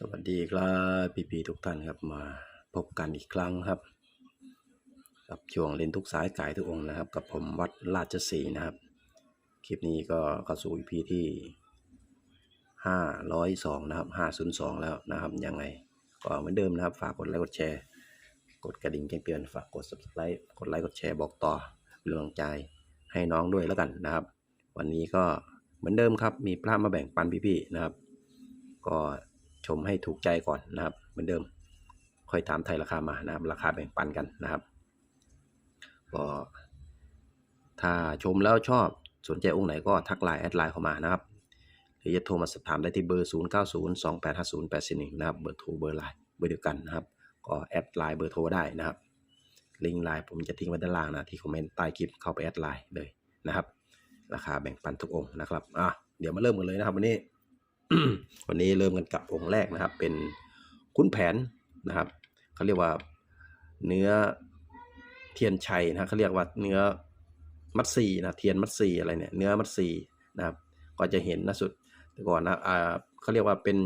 สวัสดีครับพี่พีทุกท่านครับมาพบกันอีกครั้งครับ กับช่วงเล่นทุกสายกายทุกองนะครับ กับผมวัดราชสีนะครับ คลิปนี้ก็เข้าสู่ EP ที่ห้าร้อยสองนะครับห้าศูนย์สองแล้วนะครับยังไงก็เหมือนเดิมนะครับ ฝากกดไลค์กดแชร์ กดกระดิ่งแจ้งเตือนฝากกด subscribe กดไลค์กดแชร์บอกต่อเป็นกำลังใจให้น้องด้วยแล้วกันนะครับ วันนี้ก็เหมือนเดิมครับมีพระมาแบ่งปันพี่ๆนะครับ ก็ ชมให้ถูกใจก่อนนะครับ เหมือนเดิม ค่อยถามไทยราคามานะครับ ราคาแบ่งปันกันนะครับก็ถ้าชมแล้วชอบสนใจองค์ไหนก็ทักไลน์แอดไลน์เข้ามานะครับหรือจะโทรมาสอบถามได้ที่เบอร์ 0 9 0 2 8 5 0 8 4 1นะครับเบอร์โทรเบอร์ไลน์เบอร์เดียวกันนะครับ ก็แอดไลน์เบอร์โทรได้นะครับลิงก์ไลน์ผมจะทิ้งไว้ด้านล่างนะที่คอมเมนต์ใต้คลิปเข้าไปแอดไลน์เลยนะครับ ราคาแบ่งปันทุกองค์นะครับอะเดี๋ยวมาเริ่มกันเลยนะครับวันนี้ วันนี้เริ่มกันกับองค์แรกนะครับ เป็นคุณแผนนะครับเขาเรียกว่าเนื้อเทียนชัยนะเขาเรียกว่าเนื้อมัดซีนะเทียนมัดซีอะไรเนี่ยเนื้อมัดซีนะครับก็จะเห็นนะสุดแต่ก่อนนะอ่าเขาเรียกว่าเป็น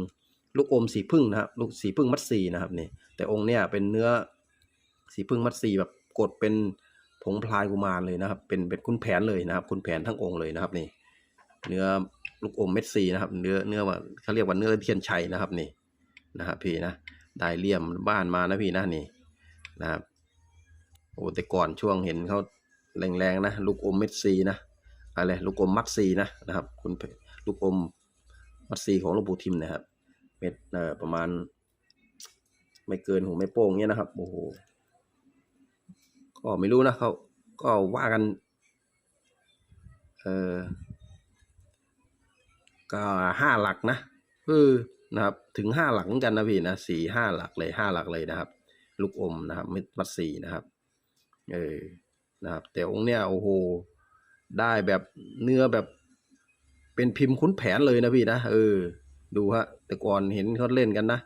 ลูกอมสีพึ่งนะครับลูกสีพึ่งมัดซีนะครับนี่แต่องค์เนี้ยเป็นเนื้อสีพึ่งมัดซีแบบกดเป็นผงพลายกุมารเลยนะครับ เป็นเป็นคุณแผนเลยนะครับ คุณแผนทั้งองค์เลยนะครับนี่ เนื้อ ลูกอมเม็ดซีนะครับ เนื้อเนื้อว่าเขาเรียกว่าเนื้อเทียนชัยนะครับนี่นะครับพี่นะได้เลี่ยมบ้านมานะพี่นะนี่นะครับโอ้แต่ก่อนช่วงเห็นเขาแรงๆนะลูกอมเม็ดซีนะอะไรลูกอมมัดซีนะนะครับ คุณลูกอมมัดซีของหลวงปู่ทิมนะครับเม็ดเอ่อประมาณ ไม่เกินหูไม่โป้งเนี้ยนะครับโอ้โหก็ไม่รู้นะเขาก็ว่ากัน เออ ก็ห้าหลักนะคือนะครับถึงห้าหลักเหมือนกันนะพี่นะสี่ห้าหลักเลยห้าหลักเลยนะครับ ลูกอมนะครับเม็ดมัดสีนะครับเออนะครับแต่องค์เนี้ยโอ้โหได้แบบเนื้อแบบเป็นพิมพ์คุ้นแผนเลยนะพี่นะเออ ดูฮะแต่ก่อนเห็นเขาเล่นกันนะ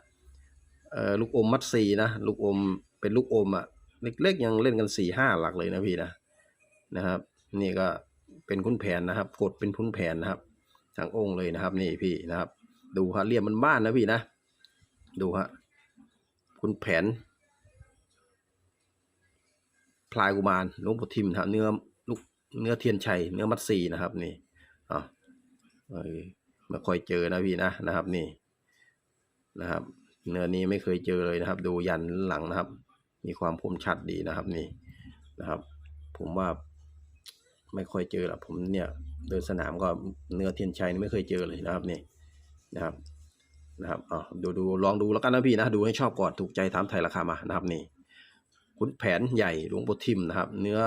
เออลูกอมมัดสีนะลูกอมเป็นลูกอมอะ่ะเล็กๆยังเล่นกันสี่ห้าหลักเลยนะพี่นะนะครับ นี่ก็เป็นคุ้นแผนนะครับ กดเป็นคุ้นแผนนะครับ ทั้งองค์เลยนะครับ นี่พี่นะครับ ดูฮะเรียมมันบ้านนะพี่นะ ดูฮะคุณแผน พลายกุมารลวงปู่ทิมนะเนื้อลูกเนื้อเทียนชัยเนื้อมัดซีนะครับ นี่อะเออไม่ค่อยเจอนะพี่นะนะครับ นี่นะครับ เนื้อนี้ไม่เคยเจอเลยนะครับ ดูยันหลังนะครับ มีความคมชัดดีนะครับ นี่นะครับ ผมว่าไม่ค่อยเจอละผมเนี่ย เดินสนามก็เนื้อเทียนชัยไม่เคยเจอเลยนะครับนี่นะครับนะครับอ๋อดูดูลองดูแล้วกันนะพี่นะดูให้ชอบก่อนถูกใจถามไทยราคามานะครับนี่ขุนแผนใหญ่หลวงปู่ทิมนะครับ เนื้อ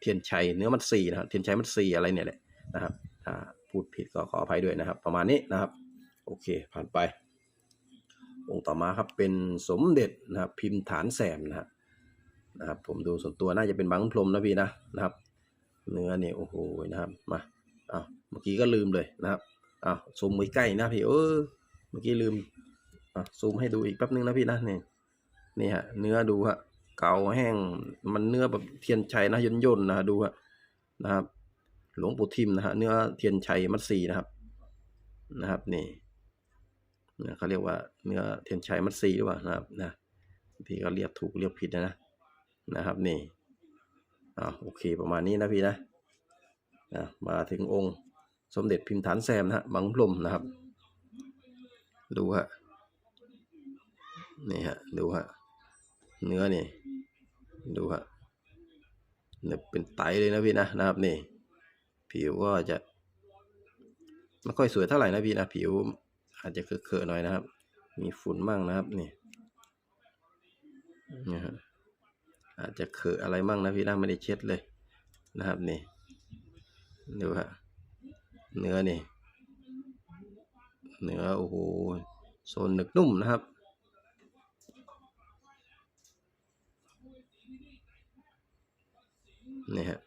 เทียนชัยเนื้อมัดซีนะครับเทียนชัยมัดซีอะไรเนี่ยแหละนะครับถ้าพูดผิดก็ขออภัยด้วยนะครับ ประมาณนี้นะครับ โอเคผ่านไป องค์ต่อมาครับเป็นสมเด็จนะครับ พิมพ์ฐานแสมนะครับนะครับผมดูส่วนตัวน่าจะเป็นบางพรมนะพี่นะนะครับ เนื้อเนี่ยโอ้โหนะครับมา อ้าวเมื่อกี้ก็ลืมเลยนะครับอ้าวซูมไว้ใกล้นะพี่เออเมื่อกี้ลืมอะซูมให้ดูอีกแป๊บนึงนะพี่นะนี่นี่ฮะเนื้อดูฮะเก่าแห้งมันเนื้อแบบเทียนชัยนะย่นย่นนะดูฮะนะครับ หลวงปู่ทิมนะฮะเนื้อเทียนชัยมัดสีนะครับนะครับนี่นะเขาเรียกว่าเนื้อเทียนชัยมัดสีหรือเปล่านะครับนะพี่ก็เรียกถูกเรียกผิดนะนะนะครับนี่อ่าโอเคประมาณนี้นะพี่นะ นะมาถึงองค์สมเด็จพิมพ์ฐานแซมนะฮะบางพรมนะครับ ดูฮะนี่ฮะดูฮะเนื้อนี่ดูฮะเนี่ยเป็นไตเลยนะพี่นะนะครับนี่ ผิวก็จะไม่ค่อยสวยเท่าไหร่นะพี่นะผิว อาจจะเคอะๆหน่อยนะครับ มีฝุ่นมั่งนะครับนี่นี่ฮะอาจจะเขอะอะไรมั่งนะพี่นะไม่ได้เช็ดเลยนะครับนี่ ดูฮะเนื้อนี่ เนื้อโอ้โหโซนหนึกนุ่มนะครับ นี่ฮะ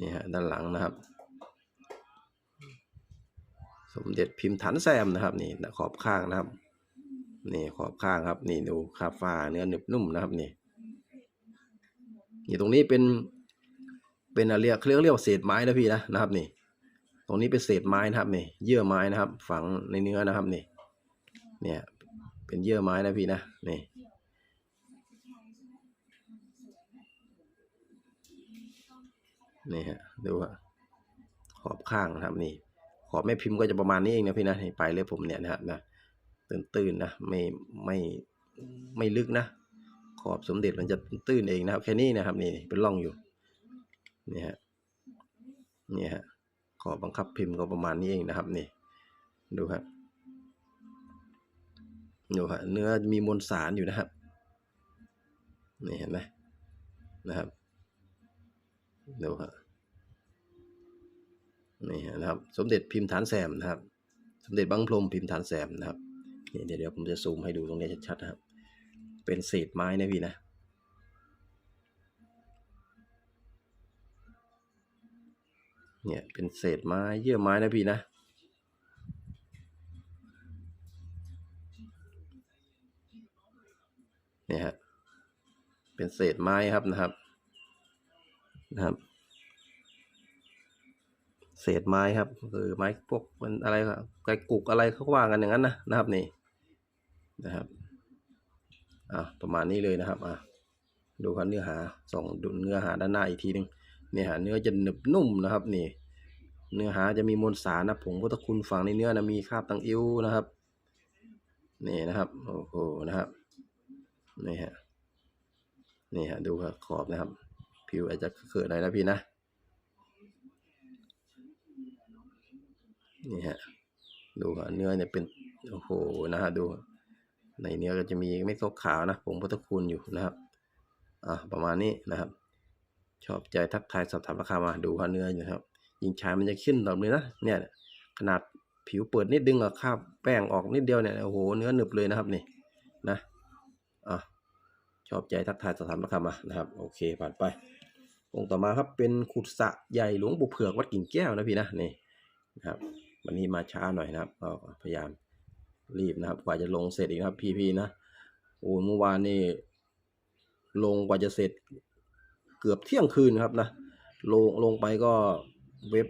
นี่ฮะ ด้านหลังนะครับ สมเด็จพิมพ์ฐานแซมนะครับ นี่ขอบข้างนะครับ นี่ขอบข้างครับ นี่ดูคาฟ้าเนื้อหนึบนุ่มนะครับ นี่นี่ตรงนี้เป็น เป็นอะไรเรียกเรียกเรียกว่าเศษไม้นะพี่นะนะครับนี่ ตรงนี้เป็นเศษไม้นะครับนี่เยื่อไม้นะครับ ฝังในเนื้อนะครับนี่ เนี่ย เป็นเยื่อไม้นะพี่นะนี่นี่ฮะดูฮะขอบข้างนะครับนี่ ขอบแม่พิมพ์ก็จะประมาณนี้เองนะพี่นะนี่ปลายเล็บผมเนี่ยนะครับนะตื้นๆนะไม่ไม่ไม่ลึกนะ ขอบสมเด็จมันจะตื้นเองนะครับ แค่นี้นะครับ นี่เป็นร่องอยู่ นี่ฮะนี่ฮะขอบังคับพิมพ์ก็ประมาณนี้เองนะครับนี่ดูครับดูฮะเนื้อมีมวลสารอยู่นะครับนี่เห็นไหมนะครับดูฮะนี่ฮะนะครับ สมเด็จพิมพ์ฐานแซมนะครับ สมเด็จบังพรมพิมพ์ฐานแซมนะครับนี่เดี๋ยวเดี๋ยวผมจะซูมให้ดูตรงนี้ชัดๆนะครับ เป็นเศษไม้นะพี่นะ เนี่ยเป็นเศษไม้เยื่อไม้นะพี่นะ เนี่ยฮะ เป็นเศษไม้ครับนะครับ นะครับ เศษไม้ครับคือไม้พวกมันอะไรครับไก่กุกอะไรเขาว่ากันอย่างนั้นนะนะครับนี่ นะครับ อะประมาณนี้เลยนะครับ อะดูครับเนื้อหาส่องดูเนื้อหาด้านหน้าอีกทีหนึ่ง เนี่ยฮะเนื้อจะหนึบนุ่มนะครับนี่ เนื้อหาจะมีมวลสารนะผงพุทธคุณฝังในเนื้อนะมีคราบตังอิ้วนะครับ นี่นะครับโอ้โหนะครับนี่ฮะนี่ฮะดูครับขอบนะครับ ผิวอาจจะเกิดอะไรนะพี่นะนี่ฮะดูฮะเนื้อเนี่ยเป็นโอ้โหนะฮะดูในเนื้อก็จะมีเม็ดขาวๆนะผงพุทธคุณอยู่นะครับอ่าประมาณนี้นะครับ ชอบใจทักทายสอบถามราคามาดูฮะเนื้ออยู่ครับ ยิงชายมันจะขึ้นแบบเลยนะ เนี่ยขนาดผิวเปิดนิดดึงอะคราบแป้งออกนิดเดียวเนี่ยโอ้โหเนื้อหนึบเลยนะครับนี่นะอะชอบใจทักทายสอบถามราคามานะครับ โอเคผ่านไปองค์ต่อมาครับเป็นขุดสะใหญ่หลวงปู่เผือกวัดกิ่งแก้วนะพี่นะนี่นะครับ วันนี้มาช้าหน่อยนะครับก็พยายามรีบนะครับ กว่าจะลงเสร็จอีกนะครับพี่ๆนะโอ้เมื่อวานนี่ลงกว่าจะเสร็จ เกือบเที่ยงคืนครับนะลงลงไปก็เว็บ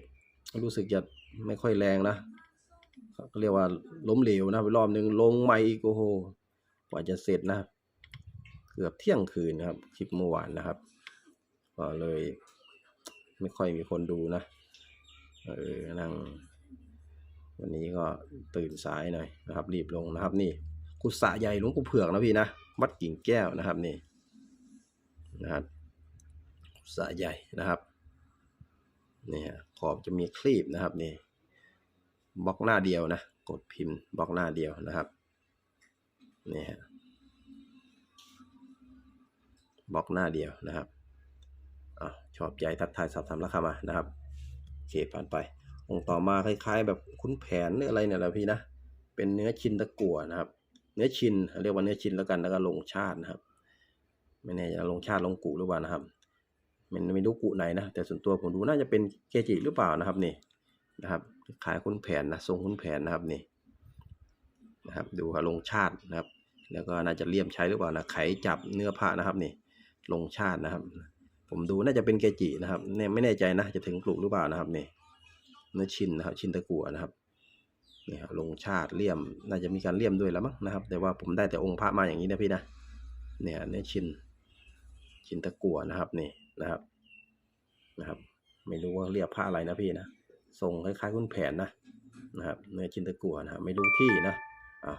รู้สึกจะไม่ค่อยแรงนะก็เรียกว่าล้มเหลวนะไปรอบหนึ่งลงใหม่อีกโอ้โหกว่าจะเสร็จนะ เกือบเที่ยงคืนนะครับคลิปเมื่อวานนะครับก็เลย ไม่ค่อยมีคนดูนะเออนั่งวันนี้ก็ตื่นสายหน่อยนะครับ รีบลงนะครับนี่กุศะใหญ่หลวงปู่เผือกนะพี่นะวัดกิ่งแก้วนะครับนี่นะครับ กุศะใหญ่นะครับนี่ฮะขอบจะมีคลีบนะครับนี่บล็อกหน้าเดียวนะกดพิมพ์บล็อกหน้าเดียวนะครับนี่ฮะบล็อกหน้าเดียวนะครับอชอบใจทักทายสอบถามราคามานะครับโอเคผ่านไปองค์ต่อมาคล้าย ๆ แบบคุ้นแผนหรืออะไรเนี่ยแหละพี่นะเป็นเนื้อชินตะกั่วนะครับ เนื้อชินเรียกว่าเนื้อชินแล้วกันแล้วก็ลงชาตินะครับ ไม่แน่จะลงชาติลงกุหรือเปล่านะครับ มันไม่รู้กุไหนนะ แต่ส่วนตัวผมดูน่าจะเป็นเกจิหรือเปล่านะครับนี่นะครับคล้ายคุ้นแผนนะทรงคุ้นแผนนะครับนี่นะครับ ดูครับลงชาตินะครับ แล้วก็น่าจะเลี่ยมใช้หรือเปล่านะไขจับเนื้อผ้านะครับนี่ลงชาตินะครับ ผมดูน่าจะเป็นเกจินะครับเนี่ยไม่แน่ใจนะจะถึงปลูกหรือเปล่านะครับนี่เนื้อชินนะครับ ชินตะกั่วนะครับนี่ครับลงชาติเลี่ยมน่าจะมีการเลี่ยมด้วยแล้วมั้งนะครับ แต่ว่าผมได้แต่องค์พระมาอย่างนี้นะพี่นะเนี่ยเนื้อชินชินตะกั่วนะครับนี่ นะครับ นะครับ ไม่รู้ว่าเรียกผ้าอะไรนะพี่นะทรงคล้ายๆคุณแผนนะนะครับเนื้อชินตะกัวนะไม่รู้ที่นะอ่า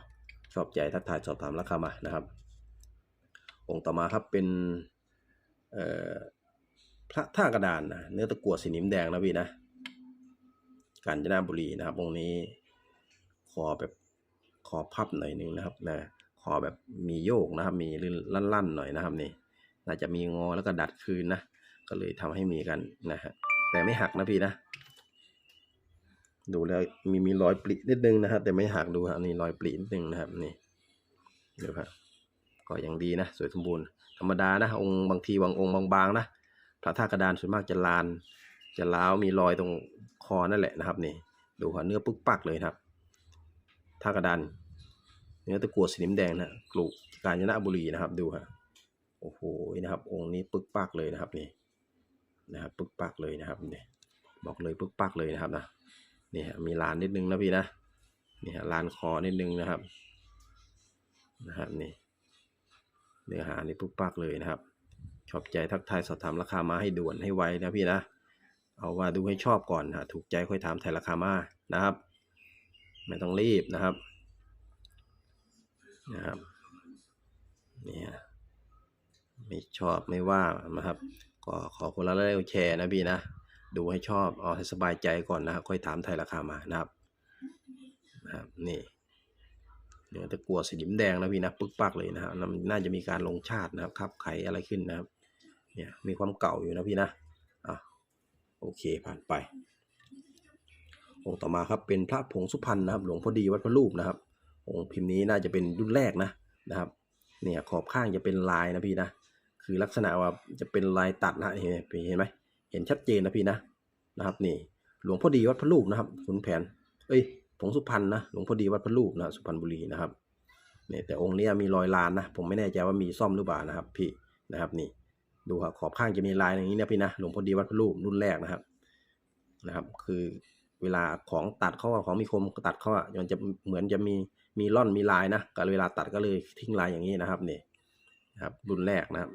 ชอบใจทักทายสอบถามราคามานะครับ องค์ต่อมาครับเป็นเอ่อพระท่ากระดานนะเนื้อตะกั่วสีนิมแดงนะพี่นะกาญจนบุรีนะครับองค์นี้คอแบบคอพับหน่อยหนึงนะครับนะคอแบบมีโยกนะครับ มีลั่นๆหน่อยนะครับนี่น่าจะมีงอแล้วก็ดัดคืนนะ ก็เลยทำให้มีกันนะฮะแต่ไม่หักนะพี่นะ ดูแล้วมีมีรอยปรินิดนึงนะครับแต่ไม่หักดูครับนี่รอยปรินิดนึงนะครับนี่ดูครับก็ยังดีนะ สวยสมบูรณ์ธรรมดานะองค์บางทีบางองค์บางๆนะพระธาตุกระดานส่วนมากจะลาน จะล้าวมีรอยตรงคอนั่นแหละนะครับ นี่ดูครับเนื้อปึ๊กปักเลยครับท่ากระดานเนื้อตะกัวสีน้ำแดงนะกลูกาญจนบุรีนะครับ ดูฮะโอ้โหนะครับ องค์นี้ปึกปักเลยนะครับนี่ นะครับปึกปักเลยนะครับเนี่ยบอกเลยปึกปักเลยนะครับนะนี่ฮะมีลานนิดนึงนะพี่นะนี่ฮะลานคอนิดนึงนะครับนะครับนี่เนื้อหานี่ปุ๊บปักเลยนะครับ ชอบใจทักทายสอบถามราคามาให้ด่วนให้ไวนะพี่นะ เอาว่าดูให้ชอบก่อนนะถูกใจค่อยถามไทยราคามานะครับไม่ต้องรีบนะครับนะครับเนี่ยไม่ชอบไม่ว่านะครับ ก็ขอคนละไลค์แชร์นะพี่นะ ดูให้ชอบเอาให้สบายใจก่อนนะครับค่อยถามไทยราคามานะครับนะครับนี่เนื้อตะกัวสีดิมแดงนะพี่นะปึกปักเลยนะครับน่าจะมีการลงชาตินะครับคับไขอะไรขึ้นนะครับ เนี่ยมีความเก่าอยู่นะพี่นะอะโอเคผ่านไปองค์ต่อมาครับเป็นพระผงสุพรรณนะครับ หลวงพ่อดีวัดพระรูปนะครับองค์พิมพ์นี้น่าจะเป็นรุ่นแรกนะนะครับ เนี่ยขอบข้างจะเป็นลายนะพี่นะ คือลักษณะว่าจะเป็นลายตัดนะเห็นไหมเห็นไหมเห็นชัดเจนนะพี่นะนะครับ นี่ หลวงพ่อดีวัดพระรูปนะครับขุนแผน เอ้ยผงสุพรรณนะหลวงพ่อดีวัดพระรูปนะสุพรรณบุรีนะครับเนี่ยแต่องค์นี้ยมีรอยลานนะผมไม่แน่ใจว่ามีซ่อมหรือเปล่านะครับ พี่นะครับนี่ ดูครับขอบข้างจะมีลายอย่างนี้นะพี่นะหลวงพ่อดีวัดพระรูปรุ่นแรกนะครับนะครับ คือเวลาของตัดเข้าของมีคมตัดเข้าอะมันจะเหมือนจะมีมีร่อนมีลายนะการเวลาตัดก็เลยทิ้งลายอย่างนี้นะครับนี่นะครับรุ่นแรกนะครับ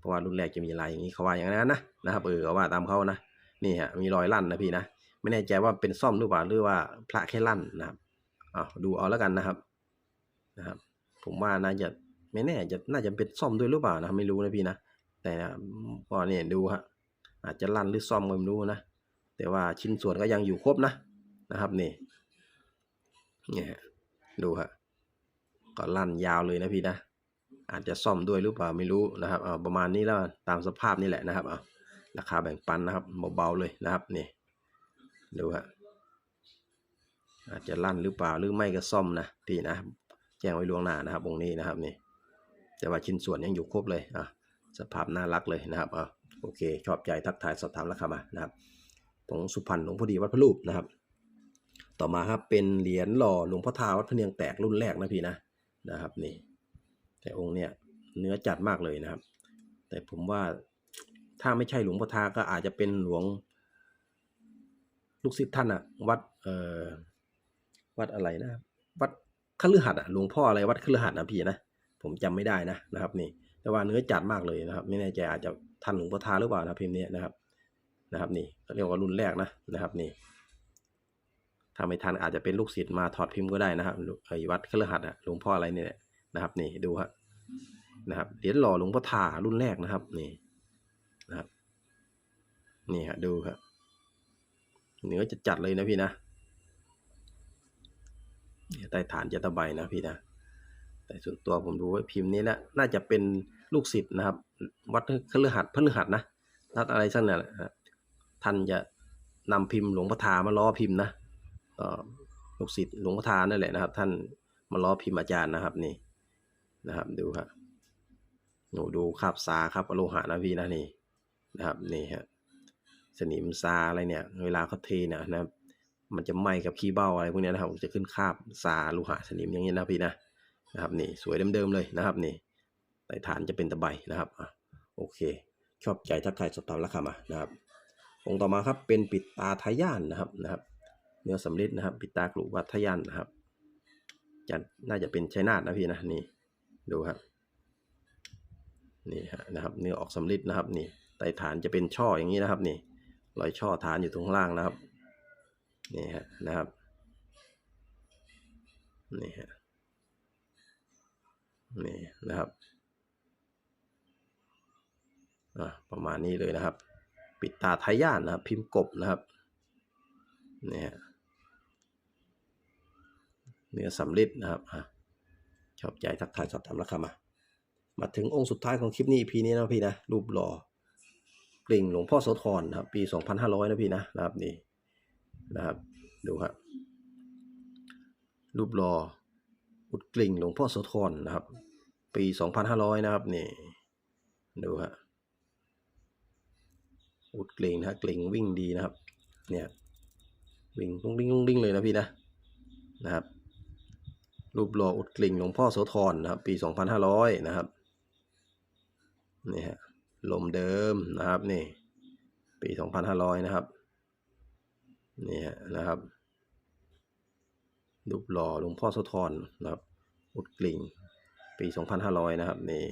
เพราะว่ารุ่นแรกจะมีลายอย่างนี้เขาว่าอย่างนั้นนะนะครับเออเขาว่าตามเขานะนี่ฮะมีรอยลั่นนะพี่นะไม่แน่ใจว่าเป็นซ่อมหรือเปล่าหรือว่าพระแค่ลั่นนะครับเอาดูเอาแล้วกันนะครับนะครับ ผมว่าน่าจะไม่แน่จะน่าจะเป็นซ่อมด้วยหรือเปล่านะไม่รู้นะพี่นะแต่นะก็เนี่ยดูฮะอาจจะลั่นหรือซ่อมก็ไม่รู้นะแต่ว่าชิ้นส่วนก็ยังอยู่ครบนะนะครับนี่เนี่ยฮะดูฮะก็ลั่นยาวเลยนะพี่นะ อาจจะซ่อมด้วยหรือเปล่าไม่รู้นะครับเอาประมาณนี้แล้วตามสภาพนี่แหละนะครับเอาราคาแบ่งปันนะครับเบาๆเลยนะครับนี่ดูฮะอาจจะลั่นหรือเปล่าหรือไม่ก็ซ่อมนะพี่นะแจ้งไว้ล่วงหน้านะครับองนี้นะครับนี่แต่ว่าชิ้นส่วนยังอยู่ครบเลยอะสภาพน่ารักเลยนะครับอะโอเค ชอบใจทักทายสอบถามราคามานะครับผงสุพรรณหลวงพ่อดีวัดพระรูปนะครับ ต่อมาครับเป็นเหรียญหล่อหลวงพ่อทาวัดพระเนียงแตกรุ่นแรกนะพี่นะนะครับนี่ แต่องค์เนี้ยเนื้อจัดมากเลยนะครับ แต่ผมว่าถ้าไม่ใช่หลวงพ่อทาก็อาจจะเป็นหลวงลูกศิษย์ท่านอะวัดเอ่อวัดอะไรนะ วัดคฤหัสถ์อะหลวงพ่ออะไรวัดคฤหัสถ์นะพี่นะผมจำไม่ได้นะนะครับนี่ แต่ว่าเนื้อจัดมากเลยนะครับ ไม่แน่ใจอาจจะทันหลวงพ่อทาหรือเปล่านะพิมพ์นี้นะครับนะครับนี่เขาเรียกว่ารุ่นแรกนะนะครับนี่ถ้าไม่ทันอาจจะเป็นลูกศิษย์มาถอดพิมพ์ก็ได้นะครับไอ้วัดคฤหัสถ์อะหลวงพ่ออะไรเนี่ย นะครับนี่ดูฮะนะครับเหรียญหล่อหลวงพ่อทารุ่นแรกนะครับนี่นะครับนี่ฮะดูครับเนื้อจะจัดเลยนะพี่นะใต้ฐานจะตะใบนะพี่นะ แต่ส่วนตัวผมดูว่าพิมพ์นี้นะน่าจะเป็นลูกศิษย์นะครับ วัดคฤหัสถ์พฤหัสนะนัดอะไรสักนั่นะท่านจะนำพิมพ์หลวงพ่อทามาล้อพิมพ์นะลูกศิษย์หลวงพ่อทานั่นแหละนะครับ ท่านมาล้อพิมพ์อาจารย์นะครับนี่ นะครับดูครับหนูดูคาบซาครับอโลหะนะพี่นะนี่นะครับนี่ฮะสนิมซาอะไรเนี่ย เวลาเขาเทเนี่ยนะครับมันจะไหม้กับขี้เบ้าอะไรพวกนี้นะครับ จะขึ้นคาบซาโลหะสนิมอย่างนี้นะพี่นะนะครับนี่สวยเดิมๆเลยนะครับนี่ใต้ฐานจะเป็นตะไบนะครับอะโอเค ชอบใจทักทายสอบถามราคามานะครับองค์ต่อมาครับเป็นปิดตาทะยานนะครับนะครับเนื้อสำริดนะครับ ปิดตากลุวัดทะยานนะครับจะน่าจะเป็นชัยนาทนะพี่นะนี่ ดูครับนี่ฮะนะครับเนื้อออกสำริดนะครับนี่ใต้ฐานจะเป็นช่ออย่างนี้นะครับนี่รอยช่อฐานอยู่ตรงล่างนะครับนี่ฮะนะครับนี่ฮะนี่นะครับอะประมาณนี้เลยนะครับ ปิดตาทายานนะครับ พิมพ์กบนะครับนี่ฮะเนื้อสำลิดนะครับอะ ชอบใจทักทายสอบถามราคามา มาถึงองค์สุดท้ายของคลิปนี้พีนี้นะพี่นะรูปหล่อกลิ่งหลวงพ่อโสธรนะครับปี 2500 นะพี่นะนะครับนี่นะครับดูครับรูปหล่ออุดกลิ่งหลวงพ่อโสธรนะครับ ปี 2500 นะครับนี่ดูฮะอุดกลิ่งนะกลิ่งวิ่งดีนะครับ เนี่ยวิ่งลุ้งดิ้งลุ้งดิ้งเลยนะพี่นะนะครับ รูปหล่ออุดกลิ่งหลวงพ่อโสธรนะครับ ปี 2500 นะครับนี่ฮะลมเดิมนะครับนี่ ปี 2500 นะครับนี่ฮะนะครับ รูปหล่อหลวงพ่อโสธรนะครับ อุดกลิ่ง ปี 2500 นะครับนี่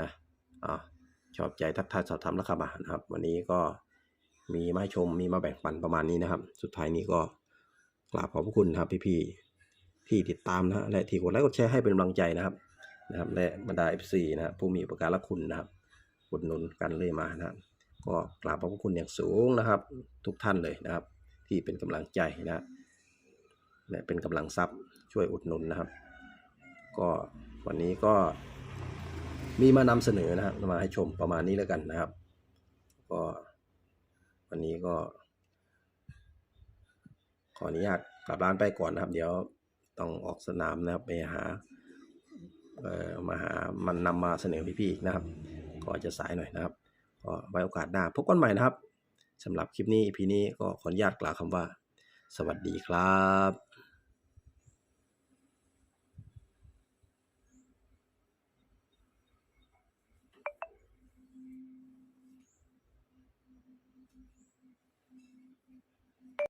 นะอ่าชอบใจทักทายสอบถามราคาบาทนะครับ วันนี้ก็มีมาชมมีมาแบ่งปันประมาณนี้นะครับ สุดท้ายนี้ก็กราบขอบพระคุณครับพี่ๆ ที่ติดตามนะและที่กดไลค์กดแชร์ให้เป็นกำลังใจนะครับนะครับ และบรรดา FC นะครับผู้มีอุปการะคุณนะครับอุดหนุนกันเลยมานะครับก็กราบขอบพระคุณอย่างสูงนะครับ ทุกท่านเลยนะครับ ที่เป็นกำลังใจนะและเป็นกำลังทรัพย์ช่วยอุดหนุนนะครับ ก็วันนี้ก็มีมานำเสนอนะครับมาให้ชมประมาณนี้แล้วกันนะครับ ก็วันนี้ก็ ขออนุญาตกลับร้านไปก่อนนะครับ เดี๋ยว ต้องออกสนามนะครับไปหาเอ่อมาหามันนำมาเสนอพี่ๆอีกนะครับ ก็จะสายหน่อยนะครับก็ไว้โอกาสหน้าพบกันใหม่นะครับสำหรับคลิปนี้พีนี้ก็ขออนุญาตกล่าวคำว่า สวัสดีครับ